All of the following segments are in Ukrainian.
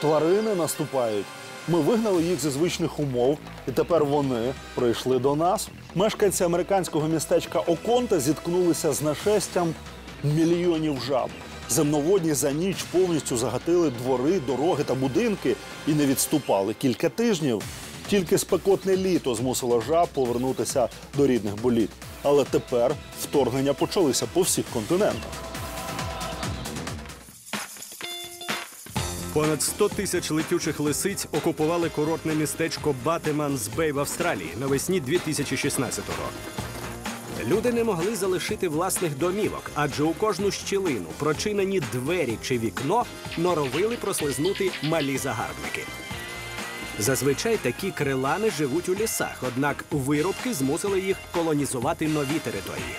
Тварини наступають. Ми вигнали їх зі звичних умов, і тепер вони прийшли до нас. Мешканці американського містечка Оконта зіткнулися з нашестям мільйонів жаб. Земноводні за ніч повністю загатили двори, дороги та будинки і не відступали кілька тижнів. Тільки спекотне літо змусило жаб повернутися до рідних боліт. Але тепер вторгнення почалися по всіх континентах. Понад 100 тисяч летючих лисиць окупували курортне містечко Батеманс Бей в Австралії навесні 2016-го. Люди не могли залишити власних домівок, адже у кожну щілину, прочинені двері чи вікно, норовили прослизнути малі загарбники. Зазвичай такі крилани живуть у лісах, однак вирубки змусили їх колонізувати нові території.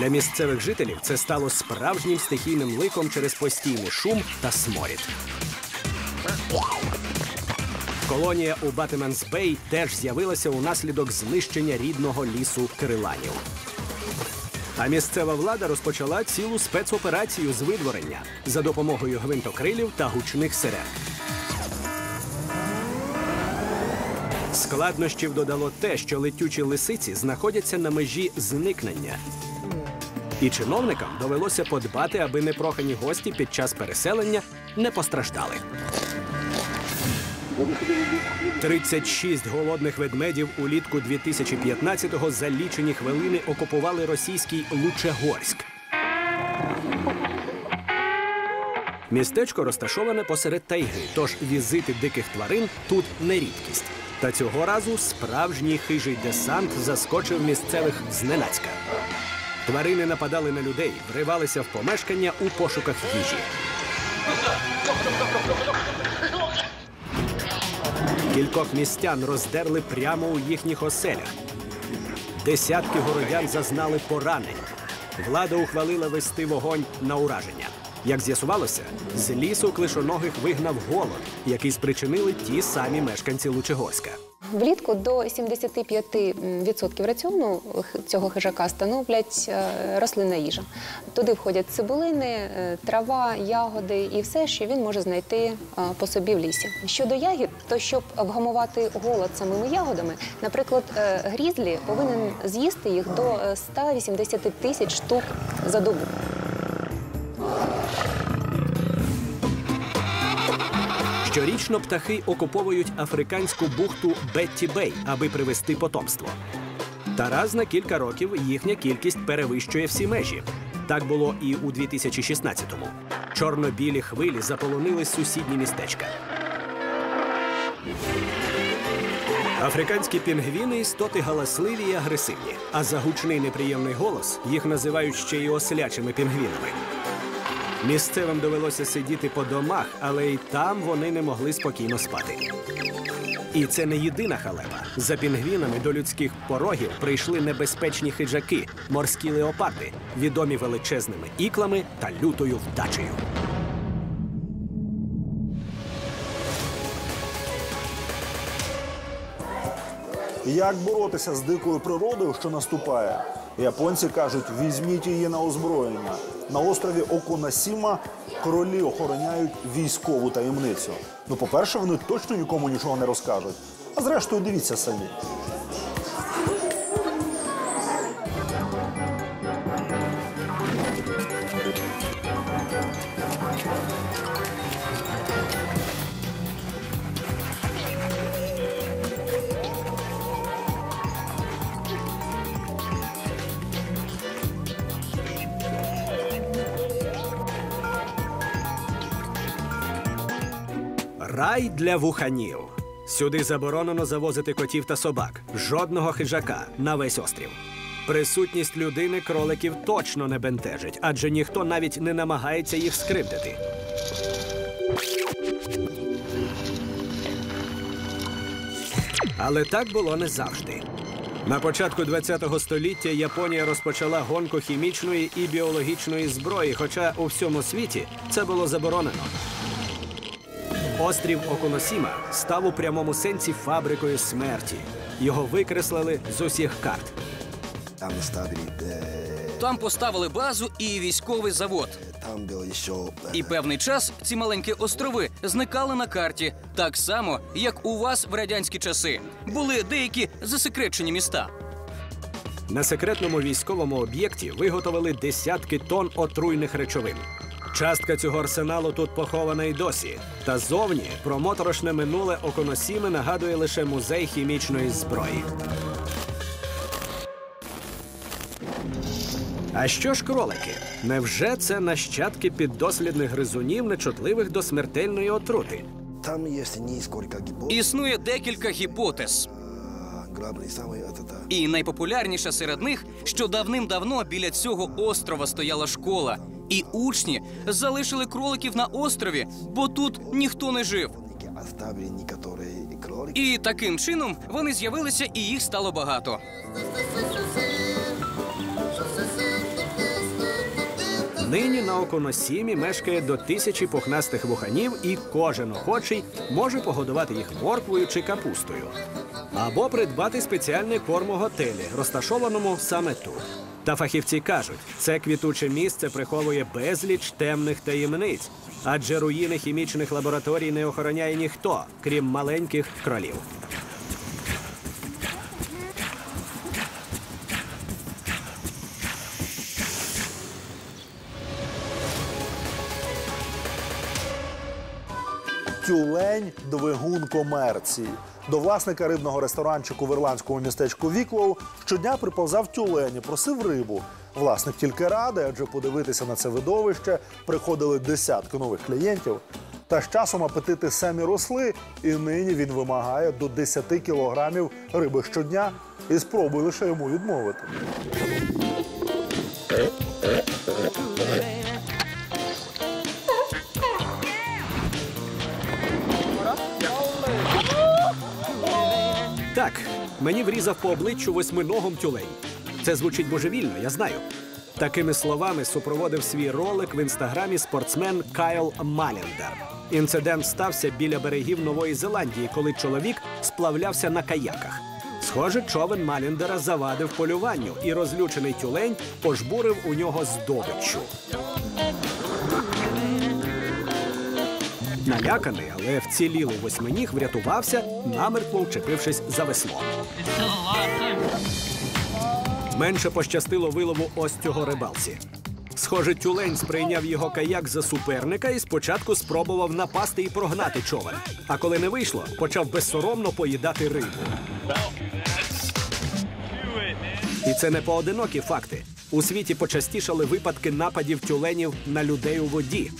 Для місцевих жителів це стало справжнім стихійним ликом через постійний шум та сморід. Колонія у Батеменс Бей теж з'явилася унаслідок знищення рідного лісу криланів. А місцева влада розпочала цілу спецоперацію з видворення за допомогою гвинтокрилів та гучних сирен. Складнощів додало те, що летючі лисиці знаходяться на межі зникнення. І чиновникам довелося подбати, аби непрохані гості під час переселення не постраждали. 36 голодних ведмедів улітку 2015-го за лічені хвилини окупували російський Лучегорськ. Містечко розташоване посеред тайги, тож візити диких тварин тут не рідкість. Та цього разу справжній хижий десант заскочив місцевих зненацька. Тварини нападали на людей, вривалися в помешкання у пошуках їжі. Кількох містян роздерли прямо у їхніх оселях. Десятки городян зазнали поранень. Влада ухвалила вести вогонь на ураження. Як з'ясувалося, з лісу клишоногих вигнав голод, який спричинили ті самі мешканці Лучегорська. Влітку до 75% раціону цього хижака становлять е, рослинна їжа. Туди входять цибулини, е, трава, ягоди і все, що він може знайти е, по собі в лісі. Щодо ягід, то щоб вгамувати голод самими ягодами, наприклад, грізлі повинен з'їсти їх до е, 180 тисяч штук за добу. Щорічно птахи окуповують африканську бухту Бетті Бей, аби привести потомство. Та раз на кілька років їхня кількість перевищує всі межі. Так було і у 2016-му. Чорно-білі хвилі заполонили сусідні містечка. Африканські пінгвіни істоти галасливі і агресивні, а за гучний неприємний голос їх називають ще й ослячими пінгвінами. Місцевим довелося сидіти по домах, але й там вони не могли спокійно спати. І це не єдина халепа. За пінгвінами до людських порогів прийшли небезпечні хижаки, морські леопарди, відомі величезними іклами та лютою вдачею. Як боротися з дикою природою, що наступає? Японці кажуть, візьміть її на озброєння. На острові Окунасіма королі охороняють військову таємницю. Ну, по-перше, вони точно нікому нічого не розкажуть. А зрештою, дивіться самі. Рай для вуханів. Сюди заборонено завозити котів та собак. Жодного хижака на весь острів. Присутність людини кроликів точно не бентежить, адже ніхто навіть не намагається їх скривдити. Але так було не завжди. На початку ХХ століття Японія розпочала гонку хімічної і біологічної зброї, хоча у всьому світі це було заборонено. Острів Окуносіма став у прямому сенсі фабрикою смерті. Його викреслили з усіх карт. Там ставили, э, Там поставили базу і військовий завод. там был еще... э, І певний час ці маленькі острови зникали на карті, так само, як у вас в радянські часи. Були деякі засекречені міста. На секретному військовому об'єкті виготовили десятки тонн отруйних речовин. Частка цього арсеналу тут похована й досі. Та зовні про моторошне минуле Оконосіми нагадує лише музей хімічної зброї. А що ж кролики? Невже це нащадки піддослідних гризунів, нечутливих до смертельної отрути? Там есть несколько гипотез. Існує декілька гіпотез. А, Главный самый это, да. І найпопулярніша серед них, що давним-давно біля цього острова стояла школа, і учні залишили кроликів на острові, бо тут ніхто не жив. І таким чином вони з'явилися, і їх стало багато. Нині на Оконосімі мешкає до тисячі пухнастих вуханів, і кожен охочий може погодувати їх морквою чи капустою. Або придбати спеціальний корм готелі, розташованому саме тут. Та фахівці кажуть, це квітуче місце приховує безліч темних таємниць, адже руїни хімічних лабораторій не охороняє ніхто, крім маленьких кролів. Тюлень двигун комерції. До власника рибного ресторанчику в ірландському містечку Віклоу щодня приповзав тюлень і просив рибу. Власник тільки радий, адже подивитися на це видовище приходили десятки нових клієнтів. Та з часом апетити самі росли, і нині він вимагає до 10 кілограмів риби щодня. І спробуй лише йому відмовити. Так, мені врізав по обличчю восьминогом тюлень. Це звучить божевільно, я знаю. Такими словами супроводив свій ролик в інстаграмі спортсмен Кайл Маліндер. Інцидент стався біля берегів Нової Зеландії, коли чоловік сплавлявся на каяках. Схоже, човен Маліндера завадив полюванню, і розлючений тюлень пожбурив у нього здобиччю. Наляканий, але вцілілий восьминіг врятувався, намертво вчепившись за весло. Менше пощастило вилову ось цього рибалці. Схоже, тюлень сприйняв його каяк за суперника і спочатку спробував напасти і прогнати човен. А коли не вийшло, почав безсоромно поїдати рибу. І це не поодинокі факти. У світі почастішали випадки нападів тюленів на людей у воді.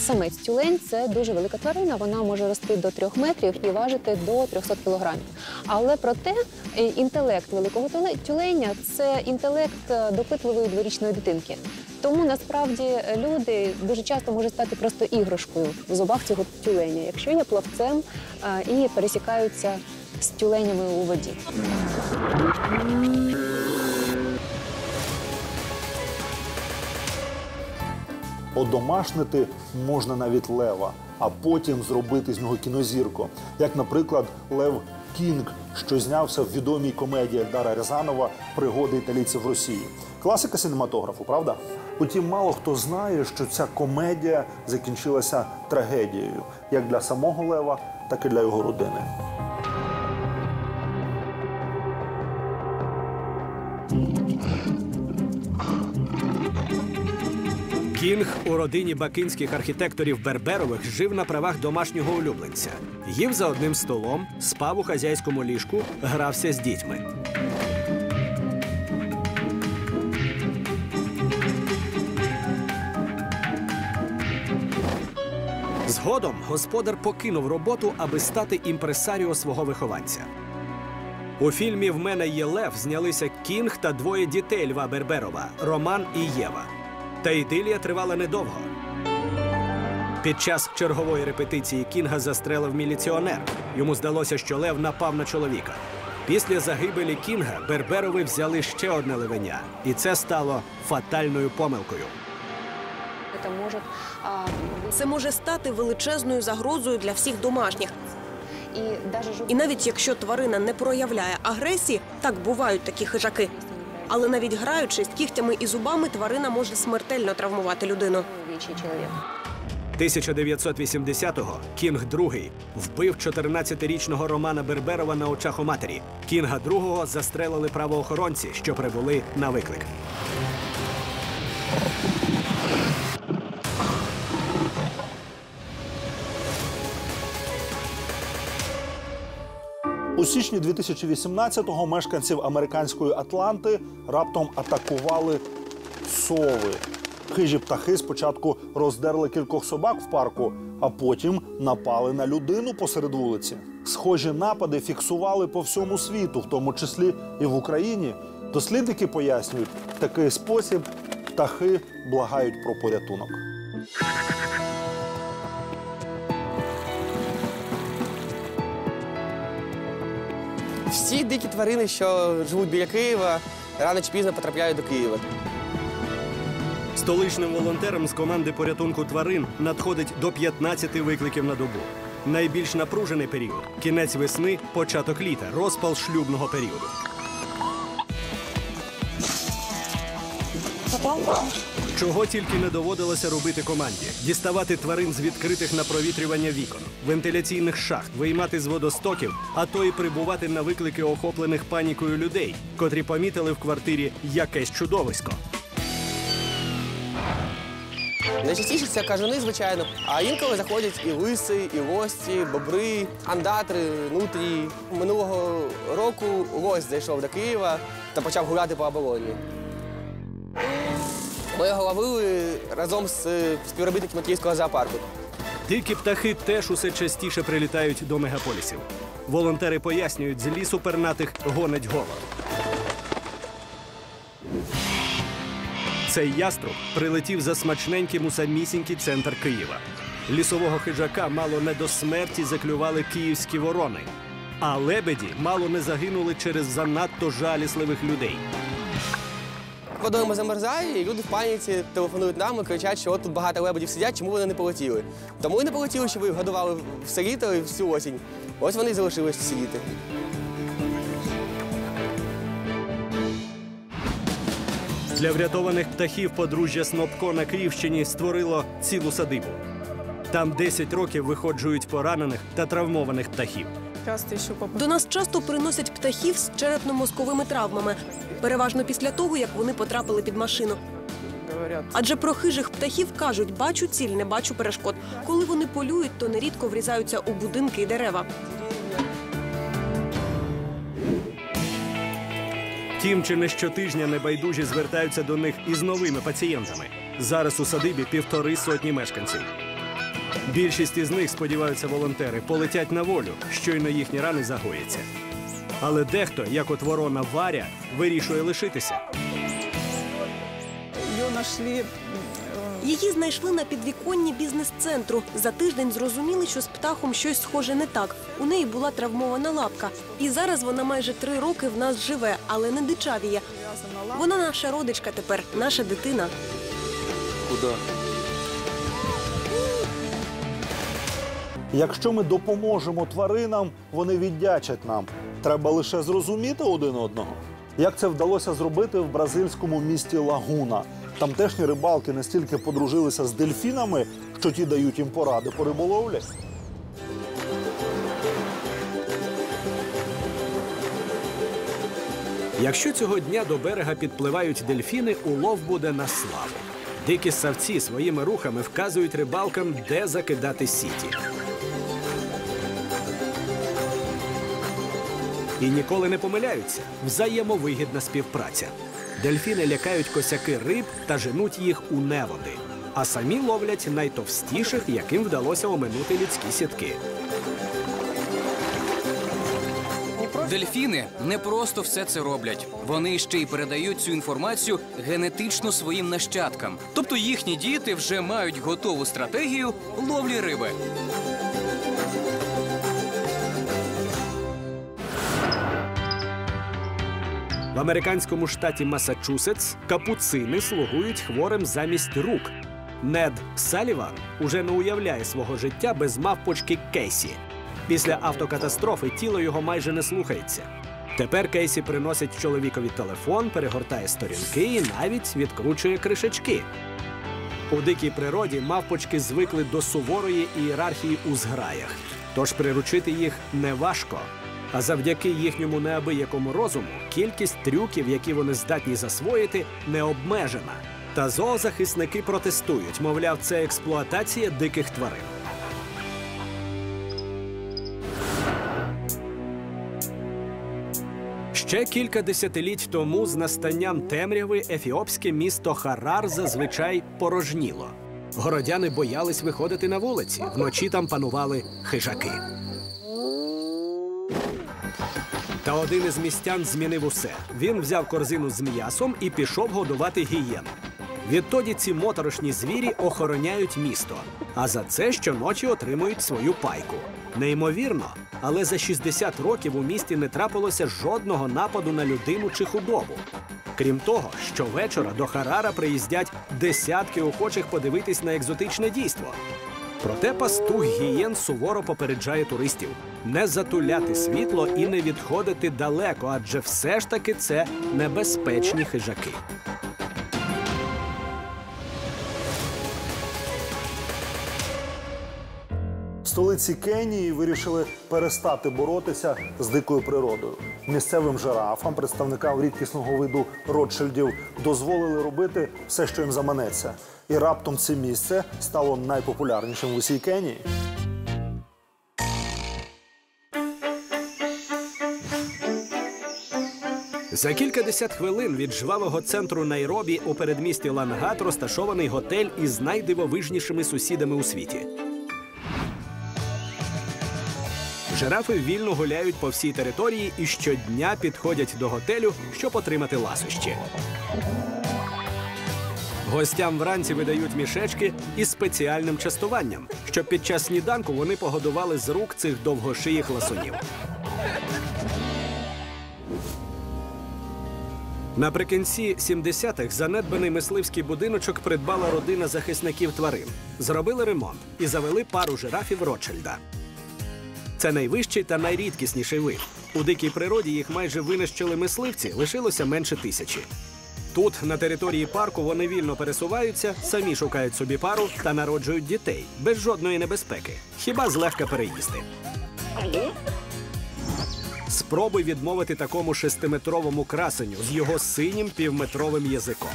Самець тюлень це дуже велика тварина. Вона може рости до 3 метрів і важити до 300 кілограмів. Але проте е, інтелект великого тюле- тюленя це інтелект е, допитливої дворічної дитинки. Тому насправді люди дуже часто можуть стати просто іграшкою в зубах цього тюленя, якщо є плавцем е, і пересікаються з тюленями у воді. Одомашнити можна навіть лева, а потім зробити з нього кінозірку. Як, наприклад, Лев Кінг, що знявся в відомій комедії Ельдара Рязанова Пригоди італійців в Росії. Класика синематографу, правда? Утім, мало хто знає, що ця комедія закінчилася трагедією як для самого Лева, так і для його родини. Кінг у родині бакинських архітекторів Берберових жив на правах домашнього улюбленця. Їв за одним столом, спав у хазяйському ліжку, грався з дітьми. Згодом господар покинув роботу, аби стати імпресаріо свого вихованця. У фільмі В мене є Лев знялися Кінг та двоє дітей Льва Берберова Роман і Єва. Та ідилія тривала недовго. Під час чергової репетиції Кінга застрелив міліціонер. Йому здалося, що Лев напав на чоловіка. Після загибелі Кінга Берберови взяли ще одне левеня, і це стало фатальною помилкою. Це може стати величезною загрозою для всіх домашніх. І навіть якщо тварина не проявляє агресії, так бувають такі хижаки. Але навіть граючись кігтями і зубами, тварина може смертельно травмувати людину. увечье человека. 1980-го Кінг II вбив 14-річного Романа Берберова на очах у матері. Кінга II застрелили правоохоронці, що прибули на виклик. У січні 2018-го мешканців американської Атланти раптом атакували сови. Хижі птахи спочатку роздерли кількох собак в парку, а потім напали на людину посеред вулиці. Схожі напади фіксували по всьому світу, в тому числі і в Україні. Дослідники пояснюють, в такий спосіб птахи благають про порятунок. Всі дикі тварини, що живуть біля Києва, рано чи пізно потрапляють до Києва. Столичним волонтерам з команди порятунку тварин надходить до 15 викликів на добу. Найбільш напружений період кінець весни, початок літа, розпал шлюбного періоду. Чого тільки не доводилося робити команді: діставати тварин з відкритих на провітрювання вікон, вентиляційних шахт, виймати з водостоків, а то й прибувати на виклики охоплених панікою людей, котрі помітили в квартирі якесь чудовисько. Найчастіше це кажани, звичайно, а інколи заходять і лиси, і лості, бобри, андатри, нутрії. Минулого року лось зайшов до Києва та почав гуляти по оболоні. Ми його ловили разом з е, співробітниками Київського зоопарку. Дикі птахи теж усе частіше прилітають до мегаполісів. Волонтери пояснюють, з лісу пернатих гонить голод. Цей яструб прилетів за смачненьким у самісінький центр Києва. Лісового хижака мало не до смерті заклювали київські ворони, а лебеді мало не загинули через занадто жалісливих людей. Водойма замерзає, і люди в паніці телефонують нам і кричать, що от тут багато лебедів сидять, чому вони не полетіли. Тому і не полетіли, що ви їх годували все літо і всю осінь. Ось вони і залишилися сидіти. Для врятованих птахів подружжя Снопко на Київщині створило цілу садибу. Там 10 років виходжують поранених та травмованих птахів. До нас часто приносять птахів з черепно-мозковими травмами, переважно після того, як вони потрапили під машину. Адже про хижих птахів кажуть, бачу ціль, не бачу перешкод. Коли вони полюють, то нерідко врізаються у будинки і дерева. Тім, чи не щотижня небайдужі звертаються до них із новими пацієнтами. Зараз у садибі півтори сотні мешканців. Більшість із них, сподіваються волонтери, полетять на волю, щойно їхні рани загояться. Але дехто, як от ворона Варя, вирішує лишитися. Її знайшли на підвіконні бізнес-центру. За тиждень зрозуміли, що з птахом щось схоже не так. У неї була травмована лапка. І зараз вона майже три роки в нас живе, але не дичавіє. Вона наша родичка тепер, наша дитина. Якщо ми допоможемо тваринам, вони віддячать нам. Треба лише зрозуміти один одного. Як це вдалося зробити в бразильському місті Лагуна? Тамтешні рибалки настільки подружилися з дельфінами, що ті дають їм поради по риболовлі. Якщо цього дня до берега підпливають дельфіни, улов буде на славу. Дикі савці своїми рухами вказують рибалкам, де закидати сіті. І ніколи не помиляються. Взаємовигідна співпраця. Дельфіни лякають косяки риб та женуть їх у неводи, а самі ловлять найтовстіших, яким вдалося оминути людські сітки. Дельфіни не просто все це роблять. Вони ще й передають цю інформацію генетично своїм нащадкам. Тобто їхні діти вже мають готову стратегію ловлі риби. Американському штаті Масачусетс капуцини слугують хворим замість рук. Нед Саліван уже не уявляє свого життя без мавпочки Кейсі. Після автокатастрофи тіло його майже не слухається. Тепер Кейсі приносить чоловікові телефон, перегортає сторінки і навіть відкручує кришечки. У дикій природі мавпочки звикли до суворої ієрархії у зграях, тож приручити їх неважко. А завдяки їхньому неабиякому розуму кількість трюків, які вони здатні засвоїти, не обмежена. Та зоозахисники протестують, мовляв, це експлуатація диких тварин. Ще кілька десятиліть тому з настанням темряви ефіопське місто Харар зазвичай порожніло. Городяни боялись виходити на вулиці. Вночі там панували хижаки. Та один із містян змінив усе. Він взяв корзину з м'ясом і пішов годувати гієн. Відтоді ці моторошні звірі охороняють місто, а за це щоночі отримують свою пайку. Неймовірно, але за 60 років у місті не трапилося жодного нападу на людину чи худобу. Крім того, щовечора до Харара приїздять десятки охочих подивитись на екзотичне дійство. Проте пастух гієн суворо попереджає туристів не затуляти світло і не відходити далеко, адже все ж таки це небезпечні хижаки. Столиці Кенії вирішили перестати боротися з дикою природою. Місцевим жирафам, представникам рідкісного виду Ротшильдів, дозволили робити все, що їм заманеться. І раптом це місце стало найпопулярнішим в усій Кенії. За кількадесят хвилин від жвавого центру Найробі у передмісті Лангат розташований готель із найдивовижнішими сусідами у світі. Жирафи вільно гуляють по всій території і щодня підходять до готелю, щоб отримати ласощі. Гостям вранці видають мішечки із спеціальним частуванням, щоб під час сніданку вони погодували з рук цих довгошиїх ласунів. Наприкінці 70-х занедбаний мисливський будиночок придбала родина захисників тварин. Зробили ремонт і завели пару жирафів Ротшильда. Це найвищий та найрідкісніший вид. У дикій природі їх майже винищили мисливці, лишилося менше тисячі. Тут, на території парку, вони вільно пересуваються, самі шукають собі пару та народжують дітей без жодної небезпеки, хіба злегка переїсти. Спробуй відмовити такому шестиметровому красеню з його синім півметровим язиком.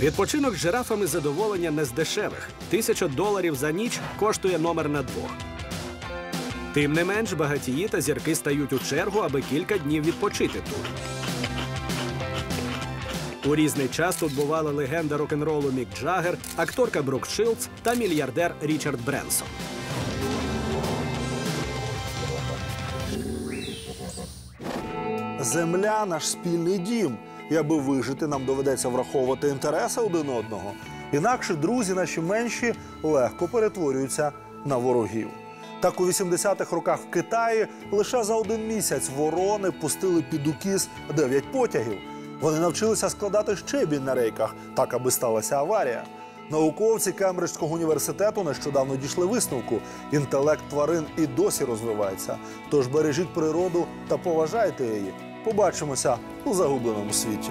Відпочинок з жирафами задоволення не з дешевих. Тисяча доларів за ніч коштує номер на двох. Тим не менш, багатії та зірки стають у чергу, аби кілька днів відпочити тут. У різний час тут бувала легенда рок-н-ролу Мік Джаггер, акторка Брук Шилдс та мільярдер Річард Бренсон. Земля наш спільний дім. І аби вижити, нам доведеться враховувати інтереси один одного. Інакше друзі наші менші легко перетворюються на ворогів. Так у 80-х роках в Китаї лише за один місяць ворони пустили під укіс 9 потягів. Вони навчилися складати щебінь на рейках, так аби сталася аварія. Науковці Кембриджського університету нещодавно дійшли висновку. Інтелект тварин і досі розвивається. Тож бережіть природу та поважайте її. Побачимося у загубленому світі.